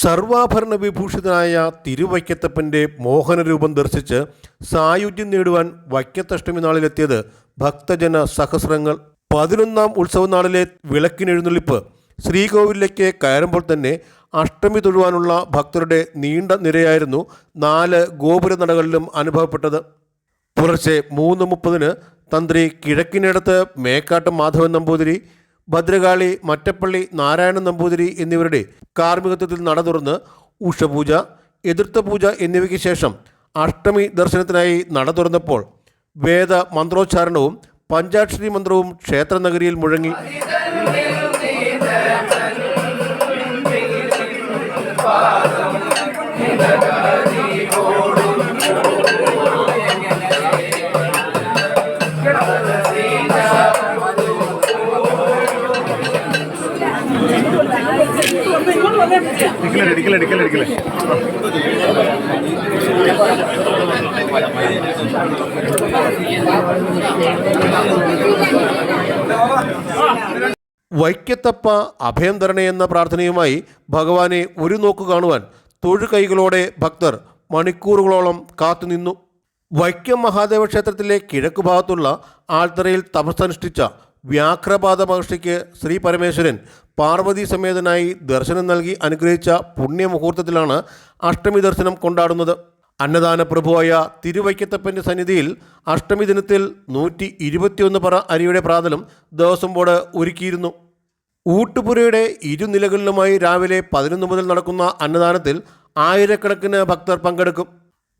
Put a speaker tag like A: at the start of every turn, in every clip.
A: സർവാഭരണ വിഭൂഷിതനായ തിരുവൈക്കത്തപ്പന്റെ മോഹനരൂപം ദർശിച്ച് സായുജ്യം നേടുവാൻ വൈക്കത്തഷ്ടമി നാളിലെത്തിയത് ഭക്തജന സഹസ്രങ്ങൾ. പതിനൊന്നാം ഉത്സവനാളിലെ വിളക്കിനെഴുന്നള്ളിപ്പ്. ശ്രീകോവിലേക്ക് കയറുമ്പോൾ തന്നെ അഷ്ടമി തൊഴുവാനുള്ള ഭക്തരുടെ നീണ്ട നിരയായിരുന്നു നാല് ഗോപുര നടകളിലും അനുഭവപ്പെട്ടത്. പുലർച്ചെ മൂന്ന് മുപ്പതിന് തന്ത്രി കിഴക്കിനടുത്ത് മേക്കാട്ട് മാധവൻ നമ്പൂതിരി ഭദ്രകാളി മറ്റപ്പള്ളി നാരായണൻ നമ്പൂതിരി എന്നിവരുടെ കാർമ്മികത്വത്തിൽ നട തുറന്ന് ഉഷപൂജ എതിർത്ത പൂജ എന്നിവയ്ക്ക് ശേഷം അഷ്ടമി ദർശനത്തിനായി നട തുറന്നപ്പോൾ വേദ മന്ത്രോച്ചാരണവും പഞ്ചാക്ഷരി മന്ത്രവും ക്ഷേത്രനഗരിയിൽ മുഴങ്ങി. വൈക്കത്തപ്പ അഭയം തരണേ എന്ന പ്രാർത്ഥനയുമായി ഭഗവാനെ ഒരു നോക്ക് കാണുവാൻ തൊഴുകൈകളോടെ ഭക്തർ മണിക്കൂറുകളോളം കാത്തുനിന്നു. വൈക്കം മഹാദേവ ക്ഷേത്രത്തിലെ കിഴക്ക് ഭാഗത്തുള്ള ആൾത്തറയിൽ തപസ്സനുഷ്ഠിച്ച വ്യാഘ്രപാദ ശ്രീ പരമേശ്വരൻ പാർവതി സമേതനായി ദർശനം നൽകി അനുഗ്രഹിച്ച പുണ്യമുഹൂർത്തത്തിലാണ് അഷ്ടമി ദർശനം കൊണ്ടാടുന്നത്. അന്നദാന പ്രഭുവായ തിരുവൈക്കത്തപ്പന്റെ സന്നിധിയിൽ അഷ്ടമി ദിനത്തിൽ നൂറ്റി ഇരുപത്തിയൊന്ന് പറ അരിയുടെ പ്രാതലും ദേവസ്വം ബോർഡ് ഒരുക്കിയിരുന്നു. ഊട്ടുപുരയുടെ ഇരുനിലകളിലുമായി രാവിലെ പതിനൊന്ന് മുതൽ നടക്കുന്ന അന്നദാനത്തിൽ ആയിരക്കണക്കിന് ഭക്തർ പങ്കെടുക്കും.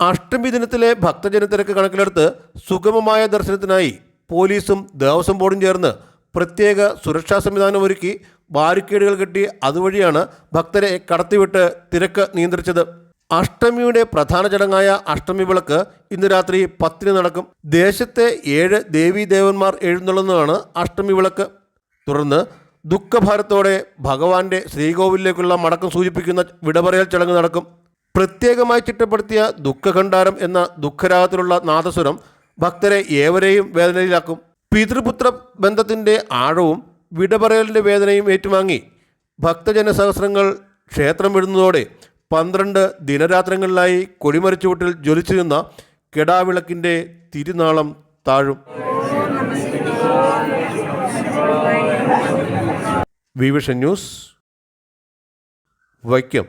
A: അഷ്ടമി ദിനത്തിലെ ഭക്തജനത്തിരക്ക് കണക്കിലെടുത്ത് സുഗമമായ ദർശനത്തിനായി പോലീസും ദേവസ്വം ബോർഡും ചേർന്ന് പ്രത്യേക സുരക്ഷാ സംവിധാനം ഒരുക്കി ബാരിക്കേഡുകൾ കെട്ടി അതുവഴിയാണ് ഭക്തരെ കടത്തിവിട്ട് തിരക്ക് നിയന്ത്രിച്ചത്. അഷ്ടമിയുടെ പ്രധാന ചടങ്ങായ അഷ്ടമി വിളക്ക് ഇന്ന് രാത്രി പത്തിന് നടക്കും. ദേശത്തെ ഏഴ് ദേവീദേവന്മാർ എഴുന്നള്ളുന്നതാണ് അഷ്ടമി വിളക്ക്. തുടർന്ന് ദുഃഖഭാരത്തോടെ ഭഗവാന്റെ ശ്രീകോവിലേക്കുള്ള മടക്കം സൂചിപ്പിക്കുന്ന വിടപറയൽ ചടങ്ങ് നടക്കും. പ്രത്യേകമായി ചിട്ടപ്പെടുത്തിയ ദുഃഖഖണ്ഡാരം എന്ന ദുഃഖരാഗത്തിലുള്ള നാദസ്വരം ഭക്തരെ ഏവരെയും വേദനയിലാക്കും. പിതൃപുത്ര ബന്ധത്തിന്റെ ആഴവും വിടപറയലിന്റെ വേദനയും ഏറ്റുവാങ്ങി ഭക്തജന സഹസ്രങ്ങൾ ക്ഷേത്രം വിടുന്നതോടെ പന്ത്രണ്ട് ദിനരാത്രങ്ങളിലായി കൊടിമരച്ചുവട്ടിൽ ജ്വലിച്ചു നിന്ന കെടാവിളക്കിന്റെ തിരുനാളം താഴും. വിവിഷൻ ന്യൂസ് വൈക്കം.